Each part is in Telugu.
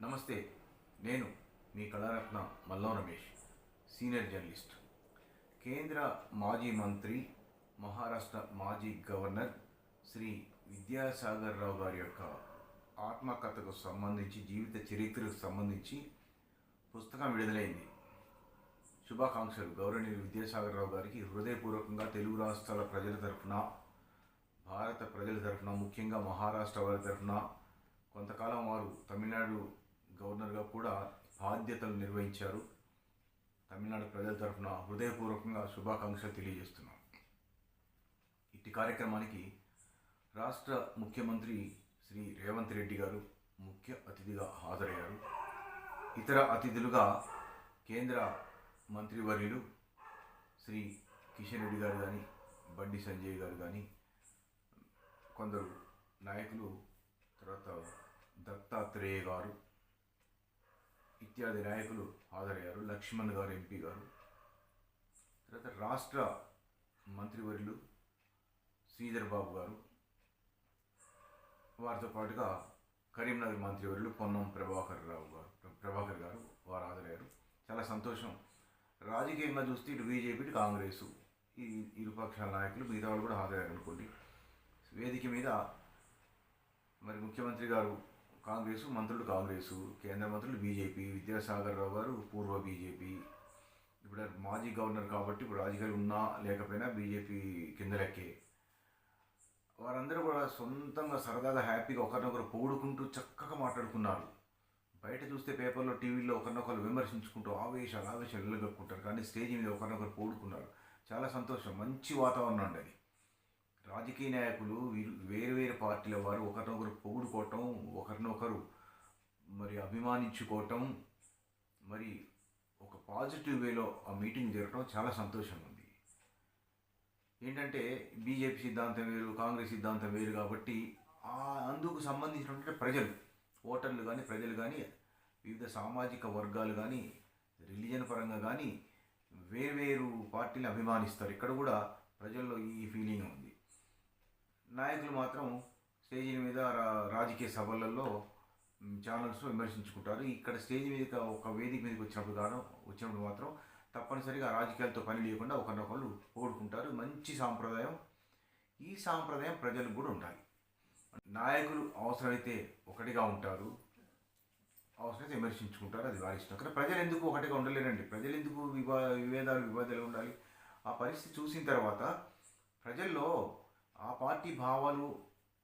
నమస్తే నేను మీ కళారత్న మల్లం రమేష్ సీనియర్ జర్నలిస్ట్. కేంద్ర మాజీ మంత్రి మహారాష్ట్ర మాజీ గవర్నర్ శ్రీ విద్యాసాగర్ రావు గారి యొక్క ఆత్మకథకు సంబంధించి జీవిత చరిత్రకు సంబంధించి పుస్తకం విడుదలైంది. శుభాకాంక్షలు. గౌరవనీయులు విద్యాసాగర్ రావు గారికి హృదయపూర్వకంగా తెలుగు రాష్ట్రాల ప్రజల తరఫున భారత ప్రజల తరఫున ముఖ్యంగా మహారాష్ట్ర వారి తరఫున కొంతకాలం వారు తమిళనాడు గవర్నర్గా కూడా బాధ్యతలు నిర్వహించారు. తమిళనాడు ప్రజల తరఫున హృదయపూర్వకంగా శుభాకాంక్షలు తెలియజేస్తున్నాం. ఇట్టి కార్యక్రమానికి రాష్ట్ర ముఖ్యమంత్రి శ్రీ రేవంత్ రెడ్డి గారు ముఖ్య అతిథిగా హాజరయ్యారు. ఇతర అతిథులుగా కేంద్ర మంత్రివర్యులు శ్రీ కిషన్ రెడ్డి గారు కానీ బండి సంజయ్ గారు కానీ కొందరు నాయకులు తర్వాత దత్తాత్రేయ గారు ఇత్యాది నాయకులు హాజరయ్యారు లక్ష్మణ్ గారు ఎంపీ గారు. తర్వాత రాష్ట్ర మంత్రివర్యులు శ్రీధర్ బాబు గారు. వారితో పాటుగా కరీంనగర్ మంత్రివర్యులు పొన్నం ప్రభాకర్ రావు గారు ప్రభాకర్ గారు వారు హాజరయ్యారు. చాలా సంతోషం. రాజకీయంగా చూస్తే ఇటు బీజేపీ ఇటు కాంగ్రెస్. ఈ ఇరుపక్షాల నాయకులు మిగతా వాళ్ళు కూడా హాజరయ్యారు అనుకోండి వేదిక మీద మరి ముఖ్యమంత్రి గారు కాంగ్రెస్ మంత్రులు కాంగ్రెస్ కేంద్ర మంత్రులు బీజేపీ విద్యాసాగర్ రావు గారు పూర్వ బీజేపీ. ఇప్పుడు మాజీ గవర్నర్ కాబట్టి ఇప్పుడు రాజకీయాలు ఉన్నా లేకపోయినా బీజేపీ కింద లెక్కే. వారందరూ కూడా సొంతంగా సరదాగా హ్యాపీగా ఒకరినొకరు పొగుడుకుంటూ చక్కగా మాట్లాడుకున్నారు. బయట చూస్తే పేపర్లో టీవీలో ఒకరినొకరు విమర్శించుకుంటూ ఆవేశాలు ఆవేశాలు వెళ్ళగక్కుంటారు కానీ స్టేజ్ మీద ఒకరినొకరు పొగుడుకున్నారు. చాలా సంతోషం. మంచి వాతావరణం అండి అది. రాజకీయ నాయకులు వీరు వేరు వేరు పార్టీల వారు ఒకరినొకరు పొగుడుకోవటం ఒకరినొకరు అభిమానించుకోవటం మరి ఒక పాజిటివ్ వేలో ఆ మీటింగ్ జరగడం చాలా సంతోషంగా ఉంది. ఏంటంటే బీజేపీ సిద్ధాంతం వేరు కాంగ్రెస్ సిద్ధాంతం వేరు కాబట్టి ఆ అందుకు సంబంధించినటువంటి ప్రజలు ఓటర్లు కానీ ప్రజలు కానీ వివిధ సామాజిక వర్గాలు కానీ రిలీజన్ పరంగా కానీ వేర్వేరు పార్టీని అభిమానిస్తారు. ఇక్కడ కూడా ప్రజల్లో ఈ ఫీలింగ్ ఉంది. నాయకులు మాత్రం స్టేజీల మీద రా- రాజకీయ సభలలో ఛానల్స్ విమర్శించుకుంటారు. ఇక్కడ స్టేజ్ మీద ఒక వేదిక మీదకి వచ్చినప్పుడు కాను వచ్చినప్పుడు మాత్రం తప్పనిసరిగా రాజకీయాలతో పని లేకుండా ఒకరినొకరు ఓడుకుంటారు మంచి సాంప్రదాయం ఈ సాంప్రదాయం ప్రజలకు కూడా ఉండాలి. నాయకులు అవసరమైతే ఒకటిగా ఉంటారు. అవసరమైతే విమర్శించుకుంటారు. అది వారి ఇష్టం. కానీ ప్రజలు ఎందుకు ఒకటిగా ఉండలేరండి? ప్రజలు ఎందుకు వివా విభేదాలు వివాదాలు ఉండాలి? ఆ పరిస్థితి చూసిన తర్వాత ప్రజల్లో ఆ పార్టీ భావాలు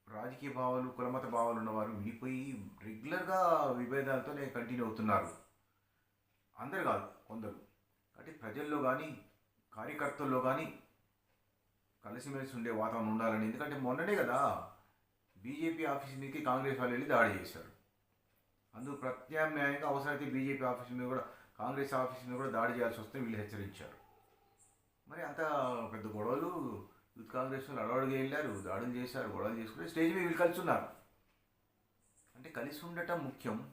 రాజకీయ భావాలు కులమత భావాలు ఉన్నవారు విడిపోయి రెగ్యులర్గా విభేదాలతోనే కంటిన్యూ అవుతున్నారు. అందరు కాదు కొందరు. కాబట్టి ప్రజల్లో కానీ కార్యకర్తల్లో కానీ కలిసిమెలిసి ఉండే వాతావరణం ఉండాలని. ఎందుకంటే మొన్ననే కదా బీజేపీ ఆఫీస్ మీదకి కాంగ్రెస్ వాళ్ళు వెళ్ళి దాడి చేశారు. అందుకు ప్రత్యామ్నాయంగా అవసరమైతే బీజేపీ ఆఫీస్ మీద కూడా కాంగ్రెస్ ఆఫీస్ మీద కూడా దాడి చేయాల్సి వస్తే వీళ్ళు హెచ్చరించారు. మరి అంత పెద్ద గొడవలు యూత్ కాంగ్రెస్ వాళ్ళు అడవడిగా వెళ్ళారు దాడులు చేశారు గొడవలు చేసుకుని స్టేజ్ మీద వీళ్ళు కలిసి ఉన్నారు అంటే కలిసి ఉండటం ముఖ్యం.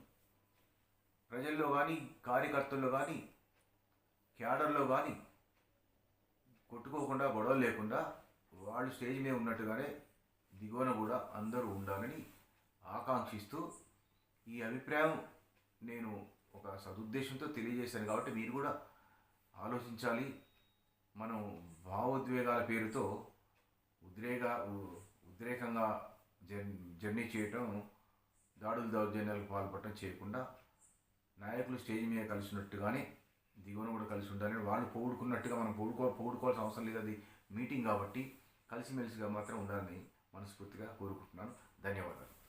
ప్రజల్లో కానీ కార్యకర్తల్లో కానీ క్యాడర్లో కానీ కొట్టుకోకుండా గొడవలు లేకుండా వాళ్ళు స్టేజ్ మీద ఉన్నట్టుగానే దిగువన కూడా అందరూ ఉండాలని ఆకాంక్షిస్తూ ఈ అభిప్రాయం నేను ఒక సదుద్దేశంతో తెలియజేశాను కాబట్టి మీరు కూడా ఆలోచించాలి. మనం భావోద్వేగాల పేరుతో ఉద్రేక ఉ- ఉద్రేకంగా జర్ జర్నీ చేయటం దాడులు దౌర్జన్యాలకు పాల్పడటం చేయకుండా నాయకులు స్టేజ్ మీద కలిసినట్టుగానే దిగువన కూడా కలిసి ఉండాలని వాళ్ళు పోగొడుకున్నట్టుగా మనం పొగుడుకో పోగొడుకోవాల్సిన అవసరం లేదు. అది మీటింగ్ కాబట్టి కలిసిమెలిసిగా మాత్రం ఉండాలని మనస్ఫూర్తిగా కోరుకుంటున్నాను. ధన్యవాదాలు.